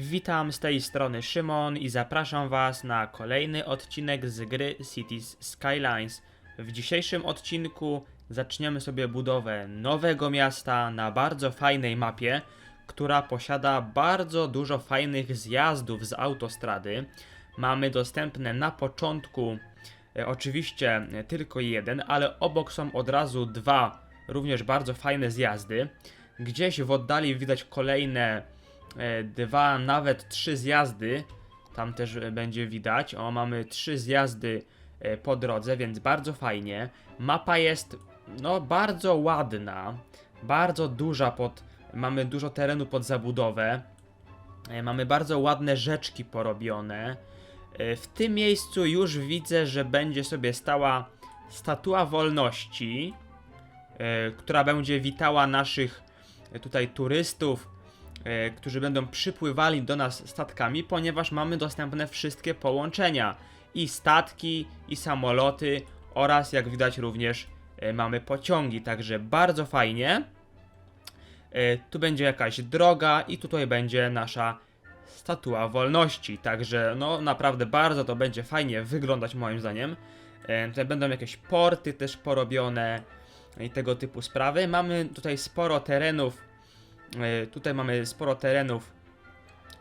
Witam z tej strony Szymon i zapraszam Was na kolejny odcinek z gry Cities Skylines. W dzisiejszym odcinku zaczniemy sobie budowę nowego miasta na bardzo fajnej mapie, która posiada bardzo dużo fajnych zjazdów z autostrady. Mamy dostępne na początku e, oczywiście tylko jeden, ale obok są od razu dwa również bardzo fajne zjazdy. Gdzieś w oddali widać kolejne dwa, nawet trzy zjazdy. Tam też e, będzie widać. O, mamy trzy zjazdy e, po drodze, więc bardzo fajnie. Mapa jest no bardzo ładna, bardzo duża pod mamy dużo terenu pod zabudowę. E, Mamy bardzo ładne rzeczki porobione. E, W tym miejscu już widzę, że będzie sobie stała statua wolności, e, która będzie witała naszych e, tutaj turystów, e, którzy będą przypływali do nas statkami, ponieważ mamy dostępne wszystkie połączenia i statki, i samoloty oraz jak widać również e, mamy pociągi, także bardzo fajnie. E, Tu będzie jakaś droga i tutaj będzie nasza statua wolności. Także no naprawdę bardzo to będzie fajnie wyglądać moim zdaniem. E, Tutaj będą jakieś porty też porobione i tego typu sprawy. Mamy tutaj sporo terenów. E, Tutaj mamy sporo terenów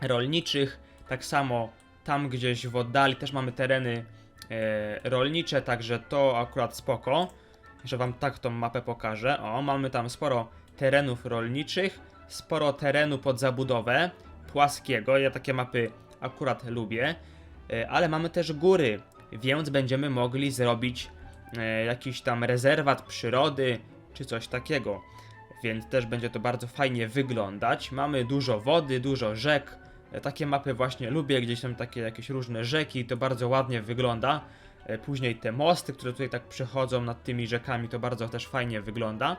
rolniczych. Tak samo tam gdzieś w oddali też mamy tereny e, rolnicze, także to akurat spoko. Że wam tak tą mapę pokażę. O, mamy tam sporo terenów rolniczych, sporo terenu pod zabudowę płaskiego. Ja takie mapy akurat lubię, E, ale mamy też góry, więc będziemy mogli zrobić jakiś tam rezerwat przyrody czy coś takiego. Więc też będzie to bardzo fajnie wyglądać. Mamy dużo wody, dużo rzek. E, Takie mapy właśnie lubię, gdzieś są takie jakieś różne rzeki, to bardzo ładnie wygląda. E, Później te mosty, które tutaj tak przechodzą nad tymi rzekami, to bardzo też fajnie wygląda.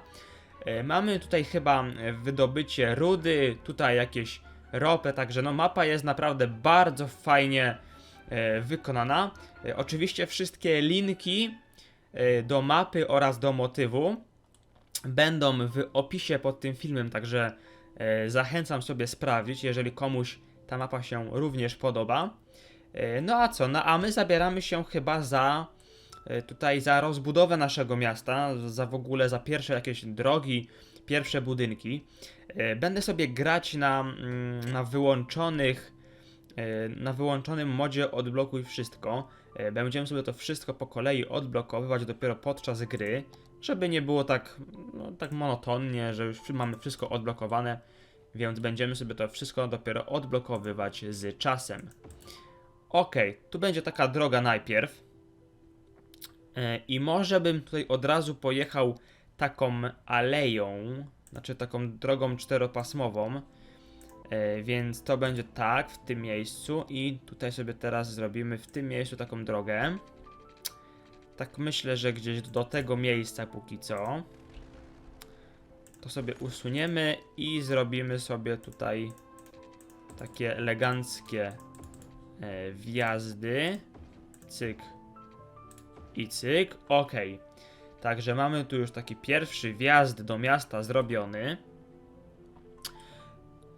E, Mamy tutaj chyba wydobycie rudy, tutaj jakieś ropę, także no mapa jest naprawdę bardzo fajnie wykonana. Oczywiście wszystkie linki do mapy oraz do motywu będą w opisie pod tym filmem, także e, zachęcam sobie sprawdzić, jeżeli komuś ta mapa się również podoba. E, no a co, no a my zabieramy się chyba za e, tutaj za rozbudowę naszego miasta, za w ogóle za pierwsze jakieś drogi, pierwsze budynki. Będę sobie grać na, mm, na wyłączonych na wyłączonym modzie odblokuj wszystko. Będziemy sobie to wszystko po kolei odblokowywać dopiero podczas gry, żeby nie było tak, no, tak monotonnie, że już mamy wszystko odblokowane, więc będziemy sobie to wszystko dopiero odblokowywać z czasem. Ok, tu będzie taka droga najpierw. E, I może bym tutaj od razu pojechał taką aleją, znaczy taką drogą czteropasmową. E, Więc to będzie tak w tym miejscu i tutaj sobie teraz zrobimy w tym miejscu taką drogę. Tak myślę, że gdzieś do tego miejsca póki co. To sobie usuniemy i zrobimy sobie tutaj takie eleganckie e, wjazdy. Cyk i cyk. Ok. Także mamy tu już taki pierwszy wjazd do miasta zrobiony.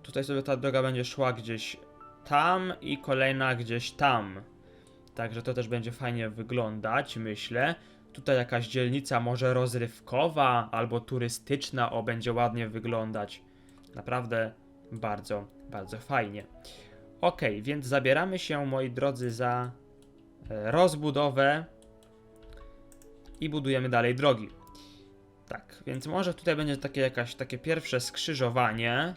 Tutaj sobie ta droga będzie szła gdzieś tam i kolejna gdzieś tam. Także to też będzie fajnie wyglądać, myślę. Tutaj jakaś dzielnica może rozrywkowa albo turystyczna, o będzie ładnie wyglądać. Naprawdę bardzo, bardzo fajnie. Ok, więc zabieramy się, moi drodzy, za e, rozbudowę i budujemy dalej drogi. Tak, więc może tutaj będzie takie jakaś takie pierwsze skrzyżowanie.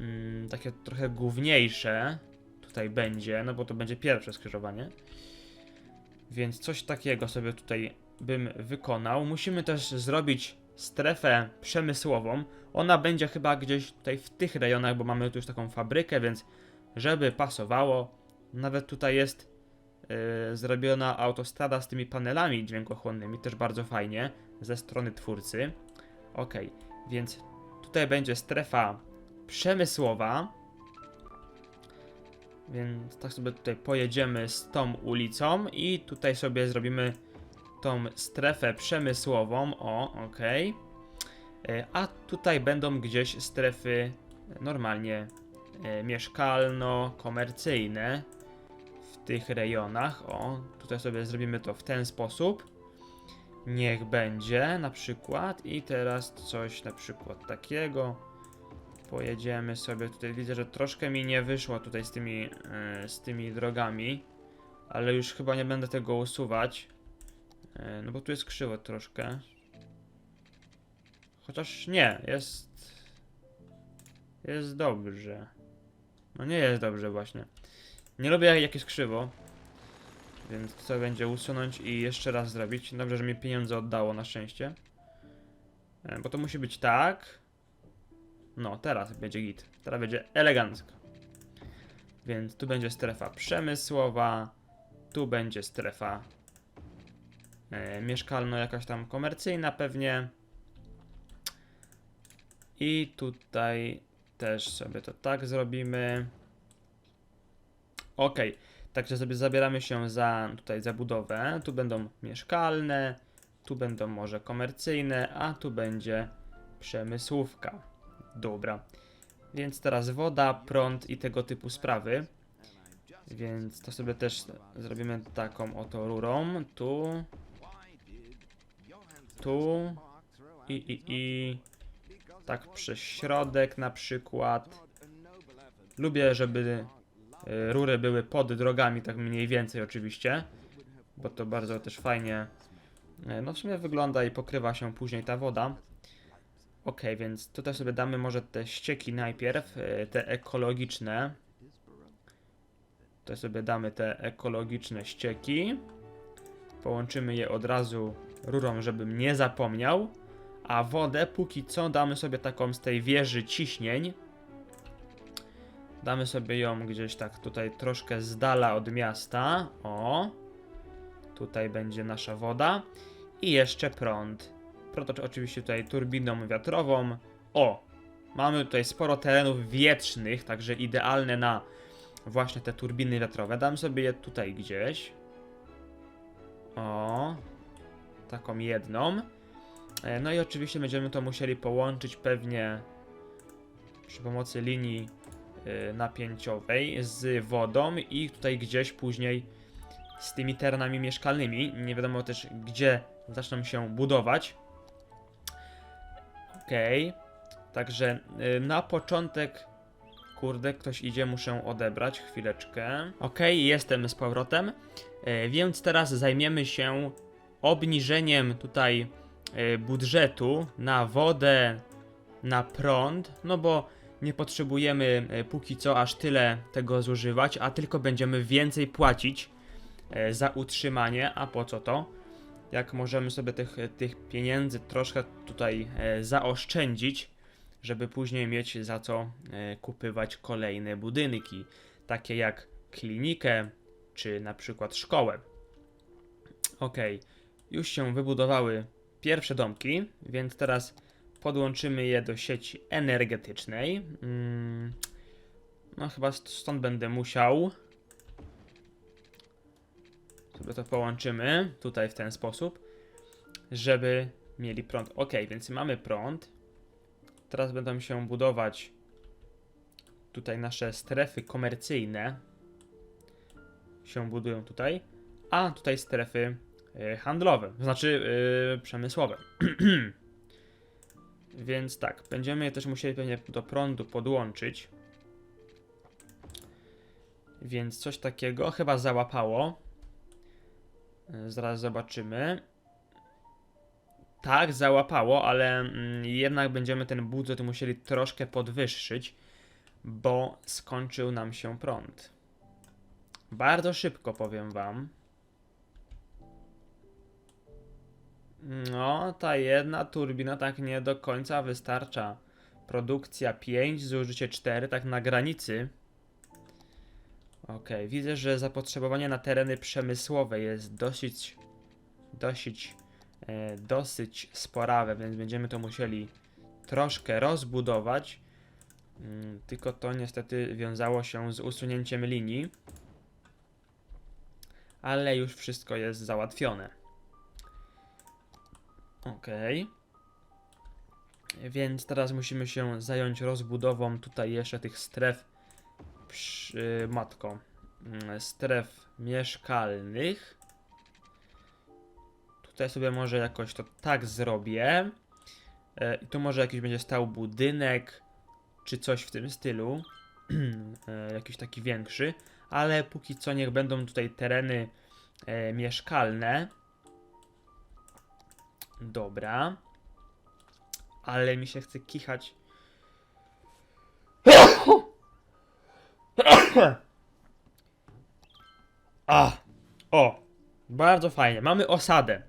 Mm, takie trochę główniejsze tutaj będzie, no bo to będzie pierwsze skrzyżowanie. Więc coś takiego sobie tutaj bym wykonał. Musimy też zrobić strefę przemysłową. Ona będzie chyba gdzieś tutaj w tych rejonach, bo mamy tu już taką fabrykę, więc żeby pasowało, nawet tutaj jest yy, zrobiona autostrada z tymi panelami dźwiękochłonnymi, też bardzo fajnie, ze strony twórcy. Ok, więc tutaj będzie strefa przemysłowa. Więc tak sobie tutaj pojedziemy z tą ulicą i tutaj sobie zrobimy tą strefę przemysłową. O, ok. A tutaj będą gdzieś strefy normalnie e, mieszkalno-komercyjne w tych rejonach. O, tutaj sobie zrobimy to w ten sposób. Niech będzie na przykład i teraz coś na przykład takiego. Pojedziemy sobie tutaj. Widzę, że troszkę mi nie wyszło tutaj z tymi, e, z tymi drogami, ale już chyba nie będę tego usuwać. E, no bo tu jest krzywo troszkę. Chociaż nie, jest. Jest dobrze. No nie jest dobrze właśnie. Nie lubię jak- jest krzywo. Więc co będzie usunąć i jeszcze raz zrobić. Dobrze, że mi pieniądze oddało na szczęście. E, Bo to musi być tak. No, teraz będzie git. Teraz będzie elegancko. Więc tu będzie strefa przemysłowa. Tu będzie strefa e, mieszkalno jakaś tam komercyjna pewnie. I tutaj też sobie to tak zrobimy. Ok, także sobie zabieramy się za tutaj za budowę. Tu będą mieszkalne, tu będą może komercyjne, a tu będzie przemysłówka. Dobra. Więc teraz woda, prąd i tego typu sprawy. Więc to sobie też zrobimy taką oto rurą. Tu, tu i, i, i tak przez środek na przykład. Lubię, żeby y, rury były pod drogami, tak mniej więcej oczywiście, bo to bardzo też fajnie, y, no w sumie wygląda i pokrywa się później ta woda. Ok, więc tutaj sobie damy może te ścieki najpierw, y, te ekologiczne. Tutaj sobie damy te ekologiczne ścieki. Połączymy je od razu rurą, żebym nie zapomniał. A wodę póki co damy sobie taką z tej wieży ciśnień. Damy sobie ją gdzieś tak tutaj troszkę z dala od miasta. O. Tutaj będzie nasza woda. I jeszcze prąd. Prąd oczy- oczywiście tutaj turbiną wiatrową. O. Mamy tutaj sporo terenów wietrznych, także idealne na właśnie te turbiny wiatrowe. Dam sobie je tutaj gdzieś. O. Taką jedną. E, No i oczywiście będziemy to musieli połączyć pewnie przy pomocy linii y, napięciowej z wodą i tutaj gdzieś później z tymi terenami mieszkalnymi. Nie wiadomo też gdzie zaczną się budować. Okej. Także y, na początek kurde, ktoś idzie, muszę odebrać chwileczkę. Okej, jestem z powrotem. E, Więc teraz zajmiemy się obniżeniem tutaj e, budżetu na wodę, na prąd, no bo nie potrzebujemy e, póki co aż tyle tego zużywać, a tylko będziemy więcej płacić za utrzymanie, a po co to? Jak możemy sobie tych, tych pieniędzy troszkę tutaj e, zaoszczędzić, żeby później mieć za co e, kupywać kolejne budynki, takie jak klinikę czy na przykład szkołę. Okej, już się wybudowały pierwsze domki, więc teraz podłączymy je do sieci energetycznej. Mm, no chyba st- stąd będę musiał. Sobie to połączymy tutaj w ten sposób, żeby mieli prąd. Ok, więc mamy prąd. Teraz będą się budować tutaj nasze strefy komercyjne. Się budują tutaj. A tutaj strefy y, handlowe, to znaczy y, przemysłowe. Więc tak, będziemy też musieli pewnie do prądu podłączyć. Więc coś takiego chyba załapało. Y, Zaraz zobaczymy. Tak, załapało, ale mm, jednak będziemy ten budżet musieli troszkę podwyższyć, bo skończył nam się prąd. Bardzo szybko powiem wam. No, ta jedna turbina tak nie do końca wystarcza. Produkcja 5, zużycie 4, tak na granicy. Okej, widzę, że zapotrzebowanie na tereny przemysłowe jest dosyć, dosyć, e, dosyć sporawe, więc będziemy to musieli troszkę rozbudować. Mm, tylko to niestety wiązało się z usunięciem linii. Ale już wszystko jest załatwione. Okej. Więc teraz musimy się zająć rozbudową tutaj jeszcze tych stref przy, matko, mm, stref mieszkalnych. Tutaj sobie może jakoś to tak zrobię. E, I tu może jakiś będzie stał budynek, czy coś w tym stylu. e, jakiś taki większy. Ale póki co niech będą tutaj tereny e, mieszkalne. Dobra. Ale mi się chce kichać. A, o, bardzo fajnie. Mamy osadę,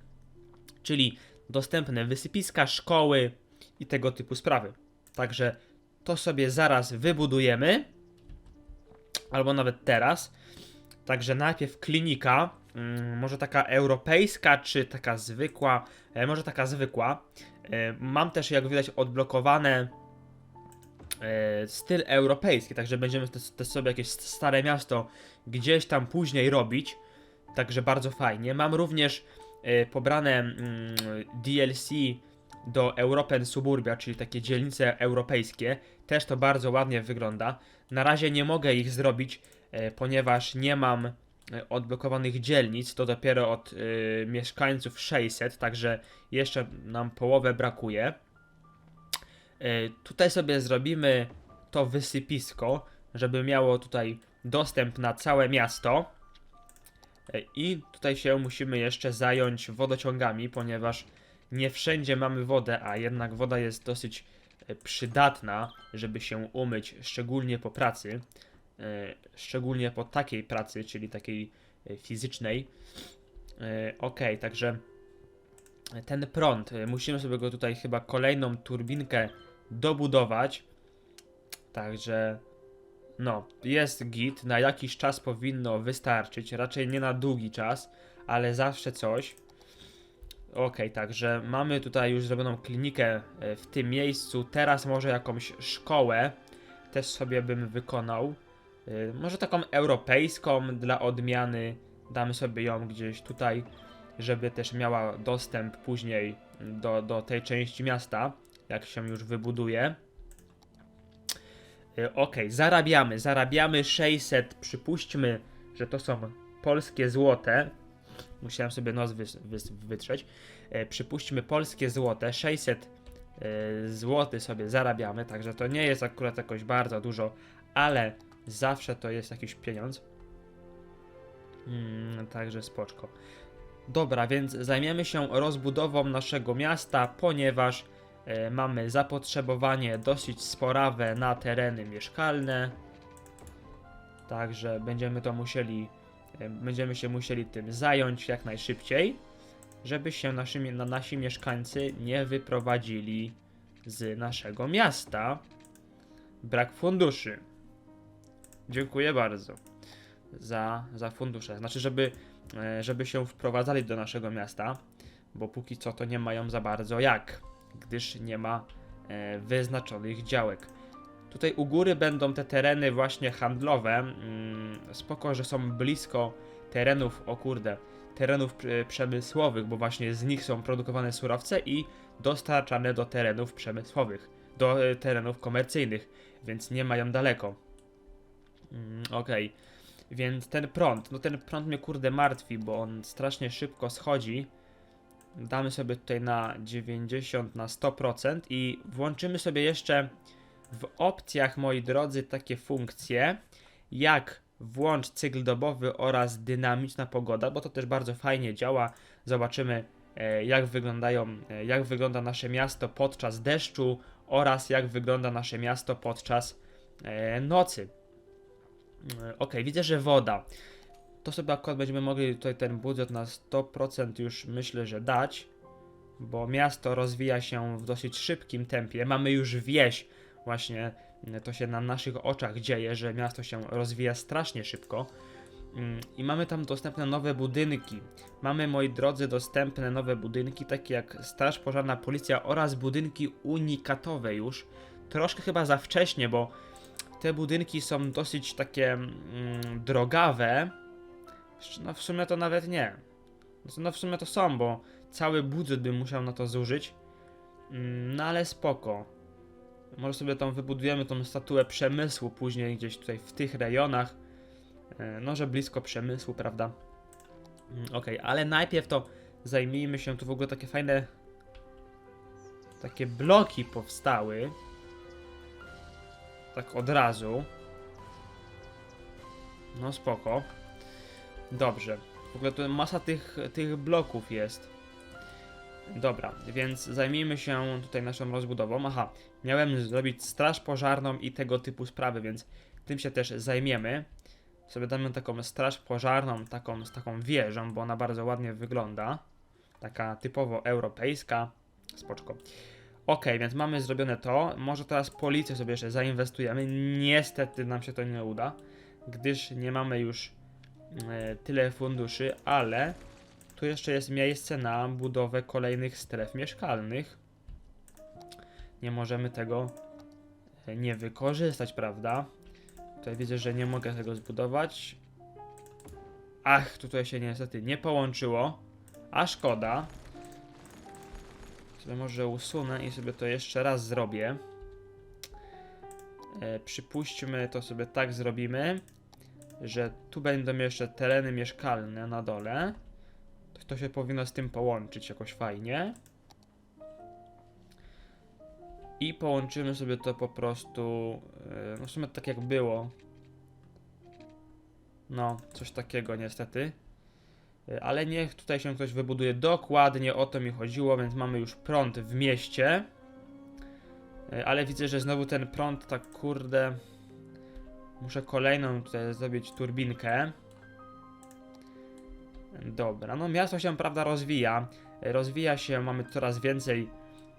czyli dostępne wysypiska, szkoły i tego typu sprawy. Także to sobie zaraz wybudujemy, albo nawet teraz. Także najpierw klinika, mm, może taka europejska, czy taka zwykła, e, może taka zwykła. E, mam też, jak widać, odblokowane styl europejski, także będziemy też, sobie jakieś stare miasto gdzieś tam później robić, także bardzo fajnie. Mam również e, pobrane mm, DLC do European Suburbia, czyli takie dzielnice europejskie, też to bardzo ładnie wygląda. Na razie nie mogę ich zrobić, e, ponieważ nie mam e, odblokowanych dzielnic, to dopiero od e, mieszkańców 600, także jeszcze nam połowę brakuje. E, Tutaj sobie zrobimy to wysypisko, żeby miało tutaj dostęp na całe miasto. E, I tutaj się musimy jeszcze zająć wodociągami, ponieważ nie wszędzie mamy wodę, a jednak woda jest dosyć e, przydatna, żeby się umyć, szczególnie po pracy. Szczególnie po takiej pracy, czyli takiej fizycznej. Ok, także ten prąd, musimy sobie go tutaj chyba kolejną turbinkę dobudować. Także no, jest git, na jakiś czas powinno wystarczyć, raczej nie na długi czas, ale zawsze coś. Okej, także mamy tutaj już zrobioną klinikę e, w tym miejscu, teraz może jakąś szkołę też sobie bym wykonał. E, Może taką europejską dla odmiany, damy sobie ją gdzieś tutaj, żeby też miała dostęp później do, do tej części miasta, jak się już wybuduje. Y, Okej, zarabiamy, zarabiamy 600, przypuśćmy, że to są polskie złote. Musiałem sobie nos wys, wys, wytrzeć. E, przypuśćmy polskie złote, 600 e, zł sobie zarabiamy, także to nie jest akurat jakoś bardzo dużo, ale zawsze to jest jakiś pieniądz. Mm, także spoczko. Dobra, więc zajmiemy się rozbudową naszego miasta, ponieważ mamy zapotrzebowanie dosyć sporawe na tereny mieszkalne. Także będziemy to musieli, e, będziemy się musieli tym zająć jak najszybciej, żeby się naszymi, na, nasi mieszkańcy nie wyprowadzili z naszego miasta. Brak funduszy. Dziękuję bardzo za, za fundusze. Znaczy, żeby, e, żeby się wprowadzali do naszego miasta, bo póki co to nie mają za bardzo jak gdyż nie ma e, wyznaczonych działek. Tutaj u góry będą te tereny właśnie handlowe. Mm, spoko, że są blisko terenów, o kurde, terenów e, przemysłowych, bo właśnie z nich są produkowane surowce i dostarczane do terenów przemysłowych, do e, terenów komercyjnych, więc nie mają daleko. Mm, Okej, więc ten prąd, no ten prąd mnie kurde martwi, bo on strasznie szybko schodzi damy sobie tutaj na 90 na 100% i włączymy sobie jeszcze w opcjach, moi drodzy, takie funkcje jak włącz cykl dobowy oraz dynamiczna pogoda, bo to też bardzo fajnie działa. Zobaczymy e, jak wyglądają, e, jak wygląda nasze miasto podczas deszczu oraz jak wygląda nasze miasto podczas e, nocy. E, Ok, widzę, że woda to sobie akurat będziemy mogli tutaj ten budżet na 100% już myślę, że dać, bo miasto rozwija się w dosyć szybkim tempie. Mamy już wieś, właśnie mm, to się na naszych oczach dzieje, że miasto się rozwija strasznie szybko. Mm, I mamy tam dostępne nowe budynki. Mamy, moi drodzy, dostępne nowe budynki, takie jak Straż Pożarna, Policja oraz budynki unikatowe już. Troszkę chyba za wcześnie, bo te budynki są dosyć takie mm, drogawe. No w sumie to nawet nie. No w sumie to są, bo cały budżet bym musiał na to zużyć. Mm, No ale spoko. Może sobie tą wybudujemy tą statuę przemysłu później gdzieś tutaj w tych rejonach. E, No, że blisko przemysłu, prawda? Mm, Okej, ale najpierw to zajmijmy się, tu w ogóle takie fajne takie bloki powstały. Tak od razu. No spoko. Dobrze. W ogóle tu masa tych, tych bloków jest. Dobra, więc zajmijmy się tutaj naszą rozbudową. Aha, miałem zrobić straż pożarną i tego typu sprawy, więc tym się też zajmiemy. Sobie damy taką straż pożarną, taką z taką wieżą, bo ona bardzo ładnie wygląda. Taka typowo europejska. Spoczko. Ok, więc mamy zrobione to. Może teraz policję sobie jeszcze zainwestujemy. Niestety nam się to nie uda, gdyż nie mamy już tyle funduszy, ale tu jeszcze jest miejsce na budowę kolejnych stref mieszkalnych. Nie możemy tego e, nie wykorzystać, prawda? Tutaj widzę, że nie mogę tego zbudować. Ach, tutaj się niestety nie połączyło. A szkoda. Sobie może usunę i sobie to jeszcze raz zrobię. E, przypuśćmy, to sobie tak zrobimy, że tu będą jeszcze tereny mieszkalne na dole. To, to się powinno z tym połączyć jakoś fajnie. I połączymy sobie to po prostu, e, no w sumie tak jak było. No, coś takiego niestety. E, Ale niech tutaj się ktoś wybuduje. Dokładnie o to mi chodziło, więc mamy już prąd w mieście. E, Ale widzę, że znowu ten prąd tak kurde. Muszę kolejną tutaj zrobić turbinkę. Dobra, no miasto się prawda rozwija. Rozwija się, mamy coraz więcej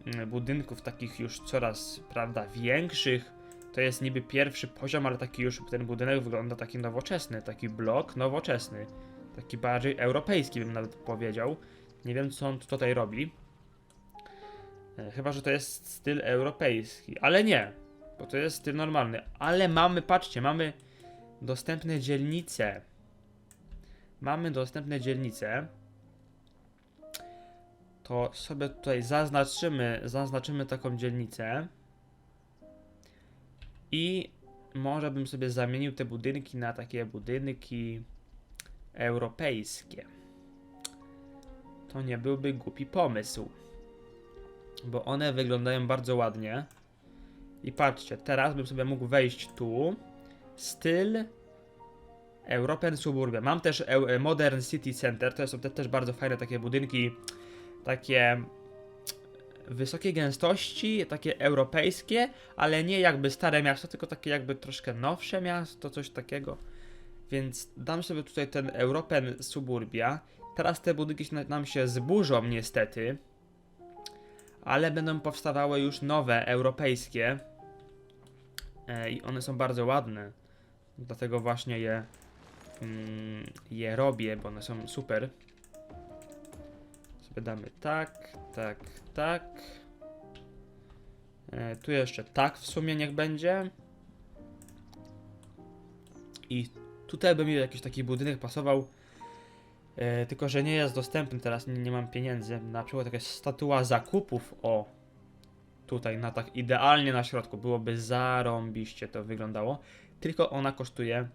mm, budynków takich już coraz prawda większych. To jest niby pierwszy poziom, ale taki już ten budynek wygląda taki nowoczesny, taki blok nowoczesny. Taki bardziej europejski bym nawet powiedział. Nie wiem co on tutaj robi. E, Chyba, że to jest styl europejski, ale nie, bo to jest styl normalny. Ale mamy, patrzcie, mamy dostępne dzielnice. Mamy dostępne dzielnice. To sobie tutaj zaznaczymy, zaznaczymy taką dzielnicę. I może bym sobie zamienił te budynki na takie budynki europejskie. To nie byłby głupi pomysł. Bo one wyglądają bardzo ładnie. I patrzcie, teraz bym sobie mógł wejść tu. Styl European Suburbia. Mam też Eu- Modern City Center. To są te, też bardzo fajne takie budynki. Takie wysokiej gęstości, takie europejskie, ale nie jakby stare miasto, tylko takie jakby troszkę nowsze miasto, coś takiego. Więc dam sobie tutaj ten European Suburbia. Teraz te budynki nam się zburzą niestety, ale będą powstawały już nowe, europejskie. E, I one są bardzo ładne. Dlatego właśnie je, mm, je robię, bo one są super. Sobie damy tak, tak, tak. E, tu jeszcze tak w sumie niech będzie. I tutaj by mi jakiś taki budynek pasował. E, tylko, że nie jest dostępny teraz, nie, nie mam pieniędzy. Na przykład jakaś statua zakupów, o. Tutaj, na tak idealnie na środku. Byłoby zarąbiście to wyglądało. Tylko ona kosztuje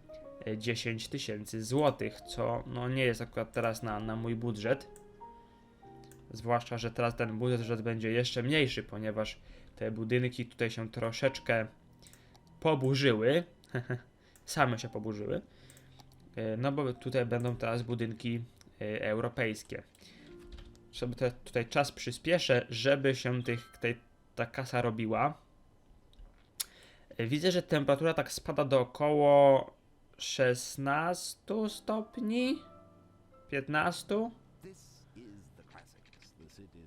e, 10 tysięcy złotych, co no nie jest akurat teraz na, na mój budżet. Zwłaszcza, że teraz ten budżet będzie jeszcze mniejszy, ponieważ te budynki tutaj się troszeczkę poburzyły. Same się poburzyły. E, No bo tutaj będą teraz budynki e, europejskie. Sobie te, tutaj czas przyspieszę, żeby się tych, tej, ta kasa robiła. Widzę, że temperatura tak spada do około 16 stopni. 15.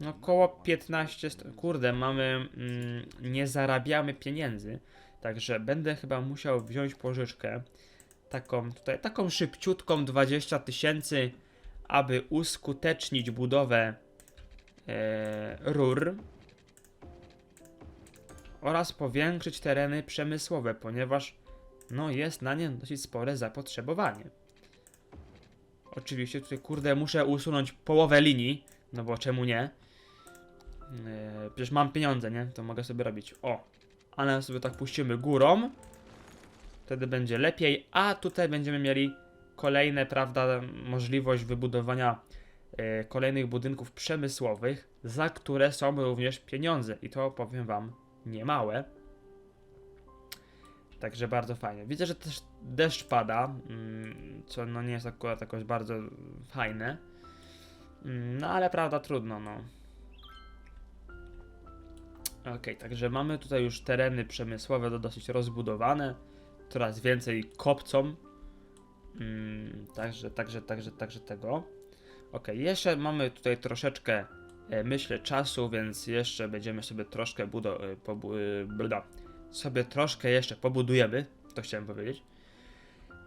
No około 15 st- Kurde, mamy. Mm, nie zarabiamy pieniędzy. Także będę chyba musiał wziąć pożyczkę. Taką tutaj, taką szybciutką 20 tysięcy, aby uskutecznić budowę e, rur oraz powiększyć tereny przemysłowe, ponieważ no jest na nie dosyć spore zapotrzebowanie. Oczywiście tutaj kurde muszę usunąć połowę linii, no bo czemu nie? Yy, przecież mam pieniądze, nie? To mogę sobie robić. O. ale sobie tak puścimy górą. Wtedy będzie lepiej, a tutaj będziemy mieli kolejne, prawda, możliwość wybudowania e, kolejnych budynków przemysłowych, za które są również pieniądze i to powiem wam niemałe. Także bardzo fajnie. Widzę, że też deszcz pada, mm, co no nie jest akurat jakoś bardzo fajne. Mm, No ale prawda, trudno, no. Okej, także mamy tutaj już tereny przemysłowe do dosyć rozbudowane. Coraz więcej kopcą. Mm, także, także, także, także tego. Okej, jeszcze mamy tutaj troszeczkę, myślę, czasu, więc jeszcze będziemy sobie troszkę budo... e, e, sobie troszkę jeszcze pobudujemy, to chciałem powiedzieć.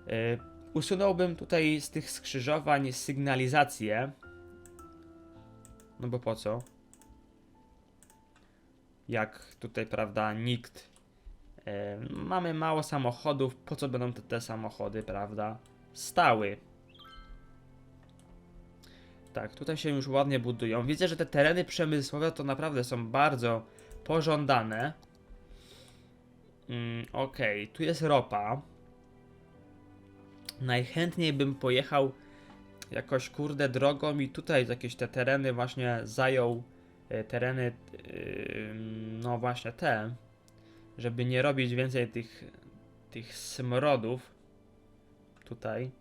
E, usunąłbym tutaj z tych skrzyżowań sygnalizację. No bo po co? Jak tutaj, prawda, nikt. E, mamy mało samochodów, po co będą te, te samochody, prawda? Stały. Tak, tutaj się już ładnie budują. Widzę, że te tereny przemysłowe to naprawdę są bardzo pożądane. Mm, Okej, tu jest ropa. Najchętniej bym pojechał jakoś kurde drogą i tutaj jakieś te tereny właśnie zajął e, tereny yy, no właśnie te żeby nie robić więcej tych tych smrodów tutaj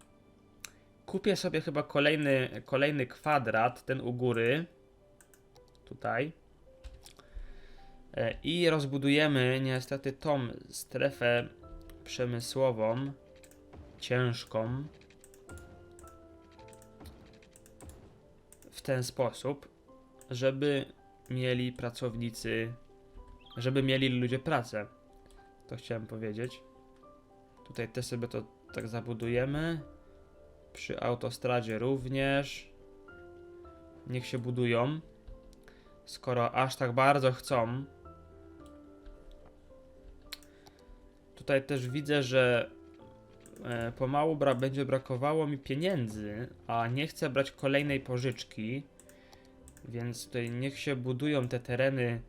kupię sobie chyba kolejny kolejny kwadrat ten u góry tutaj E, i rozbudujemy niestety tą strefę przemysłową ciężką w ten sposób, żeby mieli pracownicy, żeby mieli ludzie pracę. To chciałem powiedzieć. Tutaj też sobie to tak zabudujemy. Przy autostradzie również. Niech się budują. Skoro aż tak bardzo chcą. Tutaj też widzę, że e, pomału bra będzie brakowało mi pieniędzy, a nie chcę brać kolejnej pożyczki, więc tutaj niech się budują te tereny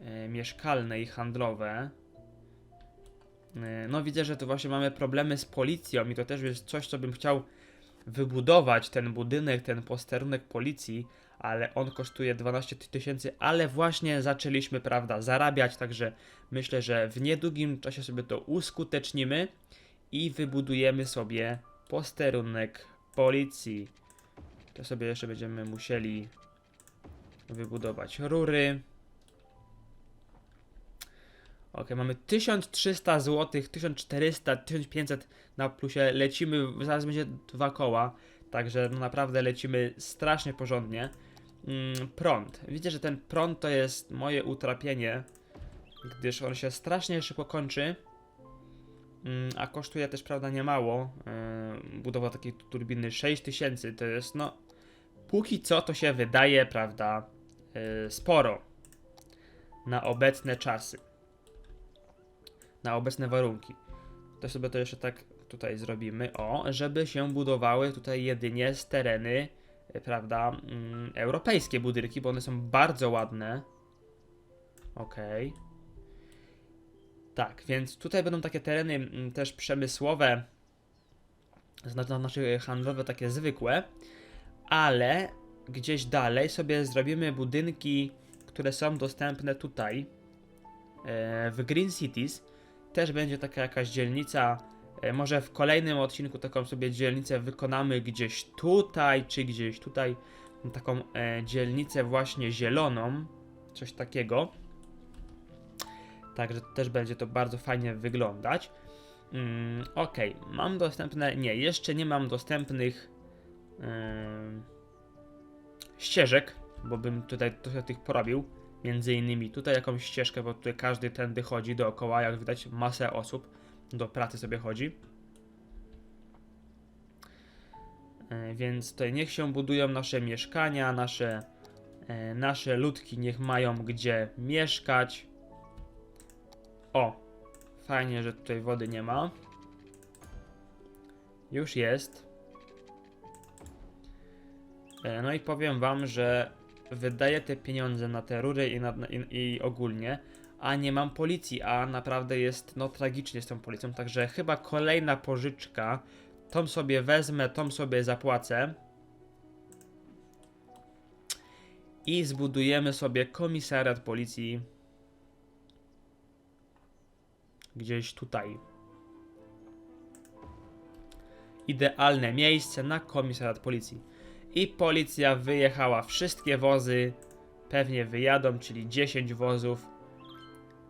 e, mieszkalne i handlowe. E, no widzę, że tu właśnie mamy problemy z policją i to też jest coś, co bym chciał wybudować, ten budynek, ten posterunek policji, ale on kosztuje 12 tysięcy, ale właśnie zaczęliśmy, prawda, zarabiać, także myślę, że w niedługim czasie sobie to uskutecznimy i wybudujemy sobie posterunek policji. To sobie jeszcze będziemy musieli wybudować rury. Ok, mamy 1300 zł, 1400, 1500 na plusie. Lecimy, zaraz będzie dwa koła, także no naprawdę lecimy strasznie porządnie. Mm, prąd. Widzę, że ten prąd to jest moje utrapienie, gdyż on się strasznie szybko kończy. Mm, a kosztuje też, prawda, niemało. Yy, budowa takiej turbiny 6000 to jest, no, póki co to się wydaje, prawda, yy, sporo na obecne czasy, na obecne warunki. To sobie to jeszcze tak tutaj zrobimy, o, żeby się budowały tutaj jedynie z tereny, yy, prawda, mm, europejskie budynki, bo one są bardzo ładne. Okej. Tak, więc tutaj będą takie tereny mm, też przemysłowe, znaczy handlowe, takie zwykłe, ale gdzieś dalej sobie zrobimy budynki, które są dostępne tutaj e, w Green Cities. Też będzie taka jakaś dzielnica. e, Może w kolejnym odcinku taką sobie dzielnicę wykonamy gdzieś tutaj, czy gdzieś tutaj. Taką e, dzielnicę właśnie zieloną, coś takiego. Także też będzie to bardzo fajnie wyglądać. Mm, ok, mam dostępne. Nie, jeszcze nie mam dostępnych ym, ścieżek, bo bym tutaj trochę tych porobił. Między innymi tutaj jakąś ścieżkę, bo tutaj każdy tędy chodzi dookoła. Jak widać, masę osób do pracy sobie chodzi. E, Więc tutaj niech się budują nasze mieszkania, nasze, e, nasze ludki niech mają gdzie mieszkać. O, fajnie, że tutaj wody nie ma. Już jest. E, No i powiem wam, że wydaję te pieniądze na te rury i, na, i, i ogólnie, a nie mam policji, a naprawdę jest no tragicznie z tą policją, także chyba kolejna pożyczka, tą sobie wezmę, tą sobie zapłacę i zbudujemy sobie komisariat policji gdzieś tutaj. Idealne miejsce na komisariat policji. I policja wyjechała. Wszystkie wozy pewnie wyjadą, czyli 10 wozów.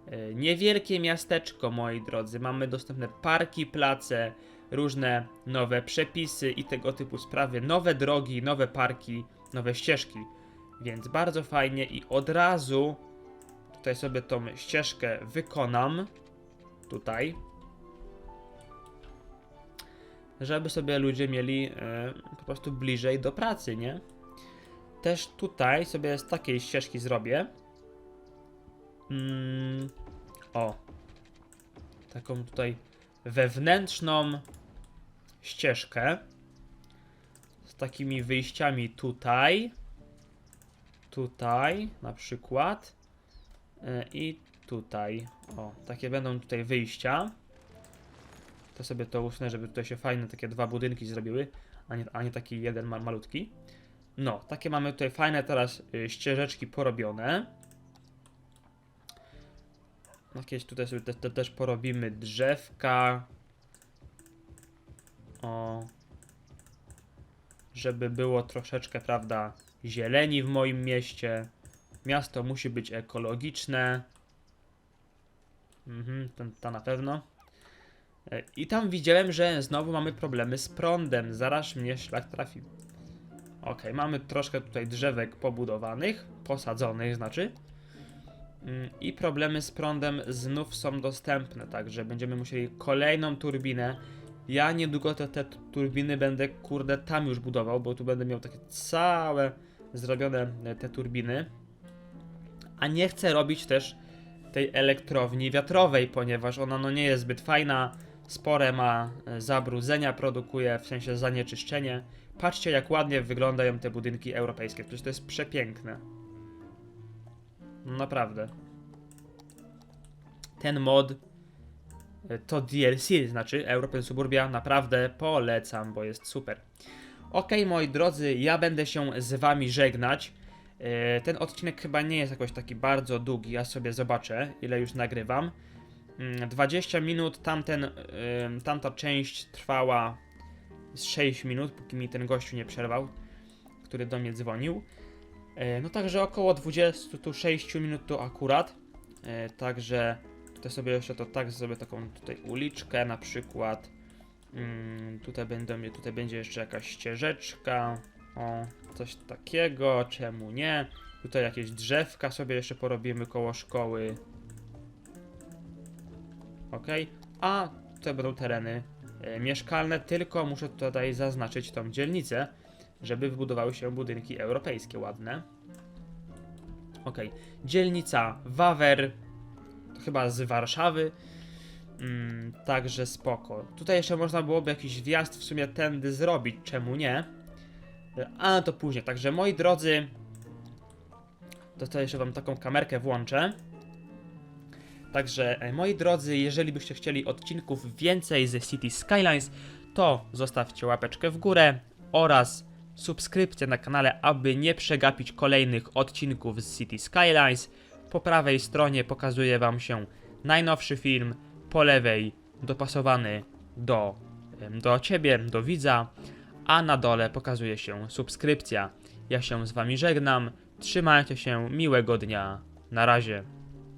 E, Niewielkie miasteczko, moi drodzy. Mamy dostępne parki, place, różne nowe przepisy i tego typu sprawy. Nowe drogi, nowe parki, nowe ścieżki. Więc bardzo fajnie i od razu tutaj sobie tą ścieżkę wykonam. Tutaj. Żeby sobie ludzie mieli e, po prostu bliżej do pracy, nie? Też tutaj sobie z takiej ścieżki zrobię. Mm, o. Taką tutaj wewnętrzną ścieżkę. Z takimi wyjściami tutaj. Tutaj na przykład. E, I tutaj. O, takie będą tutaj wyjścia. To sobie to usunę, żeby tutaj się fajne takie dwa budynki zrobiły, a nie, a nie taki jeden ma, malutki. No, takie mamy tutaj fajne teraz y, ścieżeczki porobione. Jakieś tutaj sobie te, te, też porobimy drzewka. O. Żeby było troszeczkę, prawda, zieleni w moim mieście. Miasto musi być ekologiczne. Mhm, to, to na pewno. I tam widziałem, że znowu mamy problemy z prądem. Zaraz mnie szlak trafił. Ok, mamy troszkę tutaj drzewek pobudowanych, posadzonych znaczy. Mm, I problemy z prądem znów są dostępne, także będziemy musieli kolejną turbinę. Ja niedługo te, te turbiny będę, kurde, tam już budował, bo tu będę miał takie całe zrobione e, te turbiny. A nie chcę robić też tej elektrowni wiatrowej, ponieważ ona no nie jest zbyt fajna, spore ma e, zabrudzenia, produkuje w sensie zanieczyszczenie. Patrzcie jak ładnie wyglądają te budynki europejskie, przecież to jest przepiękne. Naprawdę. Ten mod e, to DLC, znaczy European Suburbia, naprawdę polecam, bo jest super. Ok, moi drodzy, ja będę się z wami żegnać. E, Ten odcinek chyba nie jest jakoś taki bardzo długi, ja sobie zobaczę, ile już nagrywam. Mm, 20 minut, tamten, tamta część trwała z 6 minut, póki mi ten gościu nie przerwał, który do mnie dzwonił. E, No także około 26 minut to akurat. E, Także tutaj sobie jeszcze to tak zrobię taką tutaj uliczkę na przykład. Mm, Tutaj będą, tutaj będzie jeszcze jakaś ścieżeczka. O, coś takiego, czemu nie? Tutaj jakieś drzewka sobie jeszcze porobimy koło szkoły. Ok, a tutaj będą tereny e, mieszkalne, tylko muszę tutaj zaznaczyć tą dzielnicę, żeby wybudowały się budynki europejskie ładne. Ok, dzielnica Wawer, to chyba z Warszawy, mm, także spoko. Tutaj jeszcze można byłoby jakiś wjazd w sumie tędy zrobić, czemu nie? A to później, także moi drodzy, to tutaj jeszcze wam taką kamerkę włączę. Także e, moi drodzy, jeżeli byście chcieli odcinków więcej ze City Skylines, to zostawcie łapeczkę w górę oraz subskrypcję na kanale, aby nie przegapić kolejnych odcinków z City Skylines. Po prawej stronie pokazuje wam się najnowszy film, po lewej dopasowany do, do ciebie, do widza, a na dole pokazuje się subskrypcja. Ja się z wami żegnam, trzymajcie się, miłego dnia, na razie.